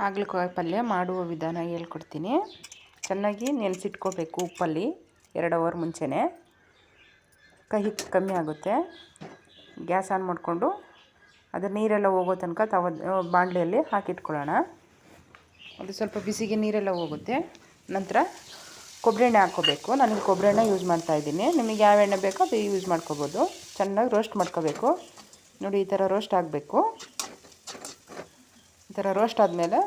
ಹಾಗಲಕಾಯಿ ಪಲ್ಯ ಮಾಡುವ ವಿಧಾನ ಹೇಳ್ಕೊಡ್ತೀನಿ. ಚೆನ್ನಾಗಿ ನೆನೆಸಿಟ್ಕೋಬೇಕು ಉಪ್ಪಲ್ಲಿ, ಎರಡು ಅವರ್ ಮುಂಚೆನೇ. ಕಹಿ ಕಮ್ಮಿ ಆಗುತ್ತೆ. ಗ್ಯಾಸ್ ಆನ್ ಮಾಡಿಕೊಂಡು ಅದು ನೀರೆಲ್ಲ ಹೋಗೋ ತನಕ ತವ ಬಾಣಲೆಯಲ್ಲಿ ಹಾಕಿಟ್ಕೊಳ್ಳೋಣ. ಅದು ಸ್ವಲ್ಪ ಬಿಸಿಗೆ ನೀರೆಲ್ಲ ಹೋಗುತ್ತೆ. ನಂತರ ಕೊಬ್ಬರಿ ಎಣ್ಣೆ ಹಾಕ್ಕೋಬೇಕು. ನನಗೆ ಕೊಬ್ಬರಿ ಎಣ್ಣೆ ಯೂಸ್ ಮಾಡ್ತಾಯಿದ್ದೀನಿ ನಿಮಗೆ ಯಾವ ಎಣ್ಣೆ ಬೇಕೋ ಅದು ಯೂಸ್ ಮಾಡ್ಕೋಬೋದು. ಚೆನ್ನಾಗಿ ರೋಸ್ಟ್ ಮಾಡ್ಕೋಬೇಕು. ನೋಡಿ, ಈ ಥರ ರೋಸ್ಟ್ ಆಗಬೇಕು. ಈ ಥರ ರೋಸ್ಟ್ ಆದಮೇಲೆ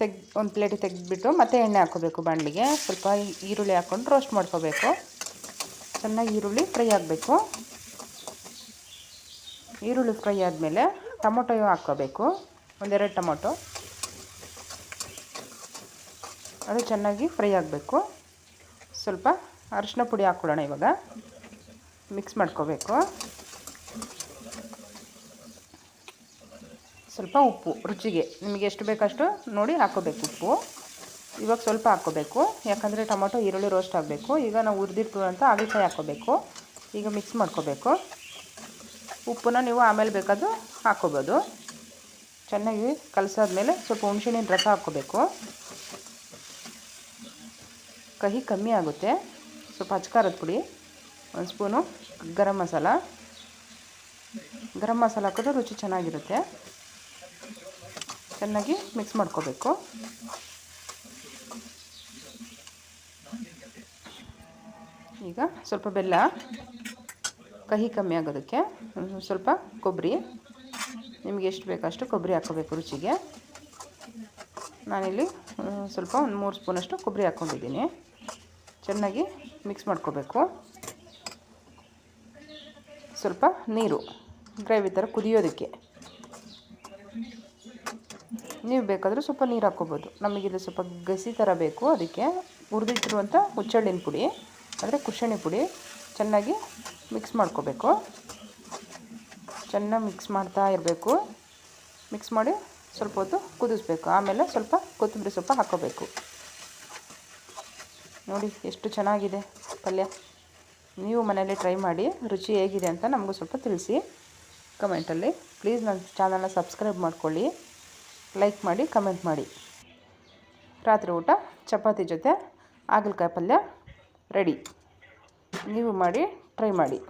ತೆಗ್, ಒಂದು ಪ್ಲೇಟಿಗೆ ತೆಗೆದುಬಿಟ್ಟು ಮತ್ತೆ ಎಣ್ಣೆ ಹಾಕೋಬೇಕು ಬಾಣಲಿಗೆ. ಸ್ವಲ್ಪ ಈರುಳ್ಳಿ ಹಾಕ್ಕೊಂಡು ರೋಸ್ಟ್ ಮಾಡ್ಕೋಬೇಕು. ಚೆನ್ನಾಗಿ ಈರುಳ್ಳಿ ಫ್ರೈ ಆಗಬೇಕು. ಈರುಳ್ಳಿ ಫ್ರೈ ಆದಮೇಲೆ ಟೊಮೊಟೊ ಹಾಕ್ಕೋಬೇಕು. ಒಂದೆರಡು ಟೊಮೊಟೊ. ಅದು ಚೆನ್ನಾಗಿ ಫ್ರೈ ಆಗಬೇಕು. ಸ್ವಲ್ಪ ಅರಿಶಿನ ಪುಡಿ ಹಾಕ್ಕೊಳ್ಳೋಣ ಇವಾಗ. ಮಿಕ್ಸ್ ಮಾಡ್ಕೋಬೇಕು. ಸ್ವಲ್ಪ ಉಪ್ಪು, ರುಚಿಗೆ. ನಿಮಗೆ ಎಷ್ಟು ಬೇಕಷ್ಟು ನೋಡಿ ಹಾಕೋಬೇಕು ಉಪ್ಪು. ಇವಾಗ ಸ್ವಲ್ಪ ಹಾಕ್ಕೋಬೇಕು. ಯಾಕಂದರೆ ಟೊಮೊಟೊ, ಈರುಳ್ಳಿ ರೋಸ್ಟ್ ಆಗಬೇಕು. ಈಗ ನಾವು ಹುರಿದಿಟ್ಟು ಅಂತ ಹಾಗಲಕಾಯಿ ಹಾಕೋಬೇಕು ಈಗ ಮಿಕ್ಸ್ ಮಾಡ್ಕೋಬೇಕು. ಉಪ್ಪನ್ನ ನೀವು ಆಮೇಲೆ ಬೇಕಾದರೂ ಹಾಕ್ಕೋಬೋದು. ಚೆನ್ನಾಗಿ ಕಲಸಾದ್ಮೇಲೆ ಸ್ವಲ್ಪ ಹುಣಸೆಹಣ್ಣಿನ ರಸ ಹಾಕೋಬೇಕು ಕಹಿ ಕಮ್ಮಿ ಆಗುತ್ತೆ. ಸ್ವಲ್ಪ ಹಚ್ಕಾರದ ಪುಡಿ, ಒಂದು ಸ್ಪೂನು ಗರಂ ಮಸಾಲ. ಗರಂ ಮಸಾಲ ಹಾಕಿದ್ರೆ ರುಚಿ ಚೆನ್ನಾಗಿರುತ್ತೆ. ಚೆನ್ನಾಗಿ ಮಿಕ್ಸ್ ಮಾಡ್ಕೋಬೇಕು. ಈಗ ಸ್ವಲ್ಪ ಬೆಲ್ಲ, ಕಹಿ ಕಮ್ಮಿ ಆಗೋದಕ್ಕೆ ಸ್ವಲ್ಪ ಕೊಬ್ಬರಿ. ನಿಮಗೆ ಎಷ್ಟು ಬೇಕಷ್ಟು ಕೊಬ್ಬರಿ ಹಾಕೋಬೇಕು ರುಚಿಗೆ. ನಾನಿಲ್ಲಿ ಸ್ವಲ್ಪ ಒಂದು ಮೂರು ಸ್ಪೂನಷ್ಟು ಕೊಬ್ಬರಿ ಹಾಕ್ಕೊಂಡಿದ್ದೀನಿ. ಚೆನ್ನಾಗಿ ಮಿಕ್ಸ್ ಮಾಡ್ಕೋಬೇಕು. ಸ್ವಲ್ಪ ನೀರು, ಗ್ರೇವಿ ಥರ ಕುದಿಯೋದಕ್ಕೆ. ನೀವು ಬೇಕಾದರೂ ಸ್ವಲ್ಪ ನೀರು ಹಾಕ್ಕೋಬೋದು. ನಮಗಿದು ಸ್ವಲ್ಪ ಗಸಿ ಥರ ಬೇಕು ಅದಕ್ಕೆ. ಹುರಿದಿಟ್ಟಿರುವಂಥ ಹುಚ್ಚಳ್ಳಿನ ಪುಡಿ ಅಂದರೆ ಕುಶಣಿ ಪುಡಿ ಚೆನ್ನಾಗಿ ಮಿಕ್ಸ್ ಮಾಡ್ಕೋಬೇಕು. ಚೆನ್ನಾಗಿ ಮಿಕ್ಸ್ ಮಾಡ್ತಾ ಇರಬೇಕು. ಮಿಕ್ಸ್ ಮಾಡಿ ಸ್ವಲ್ಪ ಹೊತ್ತು ಕುದಿಸ್ಬೇಕು. ಆಮೇಲೆ ಸ್ವಲ್ಪ ಕೊತ್ತಂಬರಿ ಸೊಪ್ಪು ಹಾಕ್ಕೋಬೇಕು. ನೋಡಿ ಎಷ್ಟು ಚೆನ್ನಾಗಿದೆ ಪಲ್ಯ. ನೀವು ಮನೇಲಿ ಟ್ರೈ ಮಾಡಿ, ರುಚಿ ಹೇಗಿದೆ ಅಂತ ನಮಗೂ ಸ್ವಲ್ಪ ತಿಳಿಸಿ. ಕಮೆಂಟಲ್ಲಿ ಪ್ಲೀಸ್ ನನ್ನ ಚಾನಲ್ನ ಸಬ್ಸ್ಕ್ರೈಬ್ ಮಾಡ್ಕೊಳ್ಳಿ. ಲೈಕ್ ಮಾಡಿ ಕಮೆಂಟ್ ಮಾಡಿ. ರಾತ್ರಿ ಊಟ, ಚಪಾತಿ ಜೊತೆ, ಹಾಗಲಕಾಯಿ ಪಲ್ಯ ರೆಡಿ ನೀವು ಮಾಡಿ ಟ್ರೈ ಮಾಡಿ.